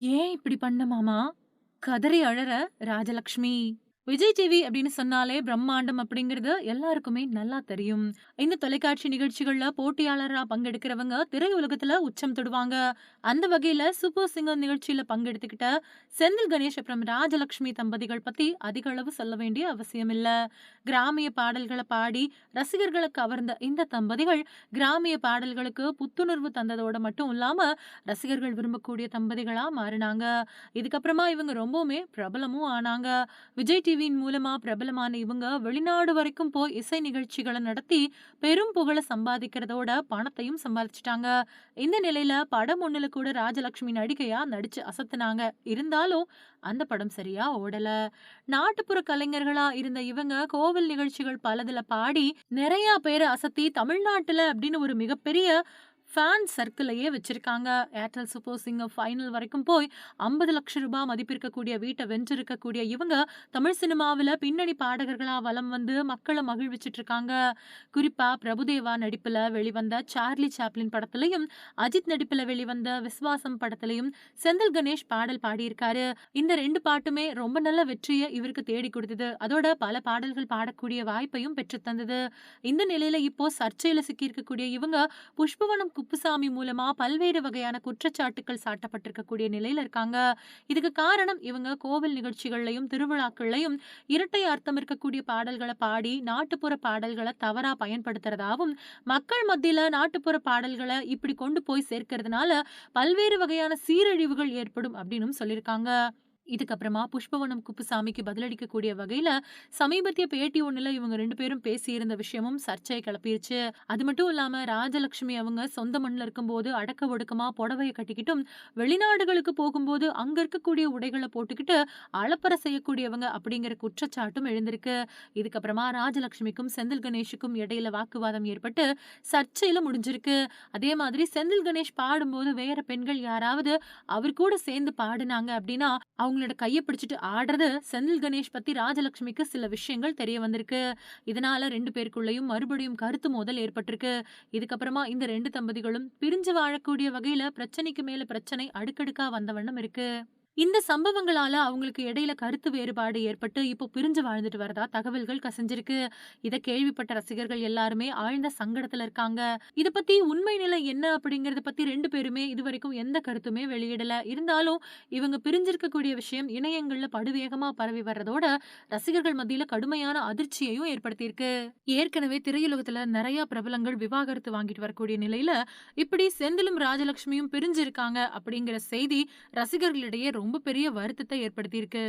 ஏன் இப்படி பண்ண மாமா? கதறி அழற ராஜலக்ஷ்மி. விஜய் டிவி அப்படின்னு சொன்னாலே பிரம்மாண்டம் அப்படிங்கிறது எல்லாருக்குமே நல்லா தெரியும். இந்த தொலைக்காட்சி நிகழ்ச்சிகள்ல போட்டியாளரா பங்கெடுக்கிறவங்க திரையுலகத்துல உச்சம் தொடுவாங்க. அந்த வகையில சூப்பர் சிங்கர் நிகழ்ச்சியில பங்கெடுத்துக்கிட்ட செந்தில் கணேஷ் அப்புறம் ராஜலக்ஷ்மி தம்பதிகள் பத்தி அதிக அளவு சொல்ல வேண்டிய அவசியம் இல்ல. கிராமிய பாடல்களை பாடி ரசிகர்களை கவர்ந்த இந்த தம்பதிகள் கிராமிய பாடல்களுக்கு புத்துணர்வு தந்ததோட மட்டும் இல்லாம ரசிகர்கள் விரும்பக்கூடிய தம்பதிகளா மாறினாங்க. இதுக்கப்புறமா இவங்க ரொம்பவுமே பிரபலமும் ஆனாங்க. விஜய் டிவி டிவியின் மூலமா பிரபலமான இவங்க வெளிநாடு வரைக்கும் போய் இசை நிகழ்ச்சிகளை நடத்தி பெரும் புகழ சம்பாதிக்கிறதோட பணத்தையும் சம்பாதிச்சிட்டாங்க இந்த நிலையில படம் ஒண்ணுல கூட ராஜலக்ஷ்மி நடிகையா நடிச்சு அசத்துனாங்க. இருந்தாலும் அந்த படம் சரியா ஓடல. நாட்டுப்புற கலைஞர்களா இருந்த இவங்க கோவில் நிகழ்ச்சிகள் பலதுல பாடி நிறைய பேரை அசத்தி தமிழ்நாட்டுல அப்படின்னு ஒரு மிகப்பெரிய ஃபேன் சர்க்கிளையே வச்சிருக்காங்க. ஏர்டெல் சூப்பர் சிங்கர் ஃபைனல் வரைக்கும் போய் ஐம்பது லட்சம் ரூபாய் மதிப்பிருக்கக்கூடிய வீட்டை வென்றிருக்கக்கூடிய இவங்க தமிழ் சினிமாவில் பின்னணி பாடகர்களாக வலம் வந்து மக்களை மகிழ்விச்சுட்டு இருக்காங்க. குறிப்பா பிரபுதேவா நடிப்பில் வெளிவந்த சார்லி சாப்ளின் படத்துலையும் அஜித் நடிப்பில் வெளிவந்த விஸ்வாசம் படத்திலையும் செந்தில் கணேஷ் பாடல் பாடியிருக்காரு. இந்த ரெண்டு பாட்டுமே ரொம்ப நல்ல வெற்றியை இவருக்கு தேடி கொடுத்தது அதோட பல பாடல்கள் பாடக்கூடிய வாய்ப்பையும் பெற்று தந்தது. இந்த நிலையில இப்போ சர்ச்சையில சிக்கியிருக்கக்கூடிய இவங்க புஷ்பவனம் குப்புசாமி மூலமா பல்வேறு வகையான குற்றச்சாட்டுக்கள் சாட்டப்பட்டிருக்கக்கூடிய நிலையில இருக்காங்க. இதுக்கு காரணம் இவங்க கோவில் நிகழ்ச்சிகள்லையும் திருவிழாக்கள்லையும் இரட்டை அர்த்தம் இருக்கக்கூடிய பாடல்களை பாடி நாட்டுப்புற பாடல்களை தவறா பயன்படுத்துறதாவும், மக்கள் மத்தியில நாட்டுப்புற பாடல்களை இப்படி கொண்டு போய் சேர்க்கிறதுனால பல்வேறு வகையான சீரழிவுகள் ஏற்படும் அப்படின்னும் சொல்லியிருக்காங்க. இதுக்கப்புறமா புஷ்பவனம் குப்புசாமிக்கு பதிலளிக்கக்கூடிய வகையில சமீபத்திய பேட்டி ஒண்ணுல இவங்க ரெண்டு பேரும் பேசியிருந்த விஷயமும் சர்ச்சையை கிளப்பிருச்சு. அது மட்டும் இல்லாம ராஜலக்ஷ்மி அவங்க சொந்த மண்ணில் இருக்கும்போது அடக்க ஒடுக்கமா புடவைய கட்டிக்கிட்டும், வெளிநாடுகளுக்கு போகும்போது அங்க இருக்கக்கூடிய உடைகளை போட்டுக்கிட்டு அலப்பற செய்யக்கூடியவங்க அப்படிங்கிற குற்றச்சாட்டும் எழுந்திருக்கு. இதுக்கப்புறமா ராஜலக்ஷ்மிக்கும், செந்தில் கணேஷுக்கும் இடையில வாக்குவாதம் ஏற்பட்டு சர்ச்சையில முடிஞ்சிருக்கு. அதே மாதிரி செந்தில் கணேஷ் பாடும்போது வேற பெண்கள் யாராவது அவர் கூட சேர்ந்து பாடுனாங்க அப்படின்னா, அவங்க அவங்களோட கையை பிடிச்சிட்டு ஆடுறது செந்தில் கணேஷ் பத்தி ராஜலக்ஷ்மிக்கு சில விஷயங்கள் தெரிய வந்திருக்கு. இதனால ரெண்டு பேருக்குள்ளேயும் மறுபடியும் கருத்து மோதல் ஏற்பட்டிருக்கு. இதுக்கப்புறமா இந்த ரெண்டு தம்பதிகளும் பிரிஞ்சு வாழக்கூடிய வகையில பிரச்சனைக்கு மேல பிரச்சனை அடுக்கடுக்கா வந்த வண்ணம் இருக்கு. இந்த சம்பவங்களால அவங்களுக்கு இடையில கருத்து வேறுபாடு ஏற்பட்டு இப்போ பிரிஞ்சு வாழ்ந்துட்டு வரதா தகவல்கள் கசிஞ்சிருக்கு. இதை கேள்விப்பட்ட ரசிகர்கள் எல்லாருமே ஆழ்ந்த சங்கடத்துல இருக்காங்க. இதை பத்தி உண்மை நிலை என்ன அப்படிங்கிறத பத்தி ரெண்டு பேருமே இதுவரைக்கும் எந்த கருத்துமே வெளியிடல. இருந்தாலும் இவங்க பிரிஞ்சிருக்கக்கூடிய விஷயம் இணையங்கள்ல படுவேகமா பரவி வர்றதோட ரசிகர்கள் மத்தியில கடுமையான அதிர்ச்சியையும் ஏற்படுத்தியிருக்கு. ஏற்கனவே திரையுலகத்துல நிறைய பிரபலங்கள் விவாகரத்து வாங்கிட்டு வரக்கூடிய நிலையில, இப்படி செந்திலும், ராஜலக்ஷ்மியும் பிரிஞ்சிருக்காங்க அப்படிங்கிற செய்தி ரசிகர்களிடையே ரொம்ப ரொம்ப பெரிய வருத்தத்தை ஏற்படுத்தியிருக்கு.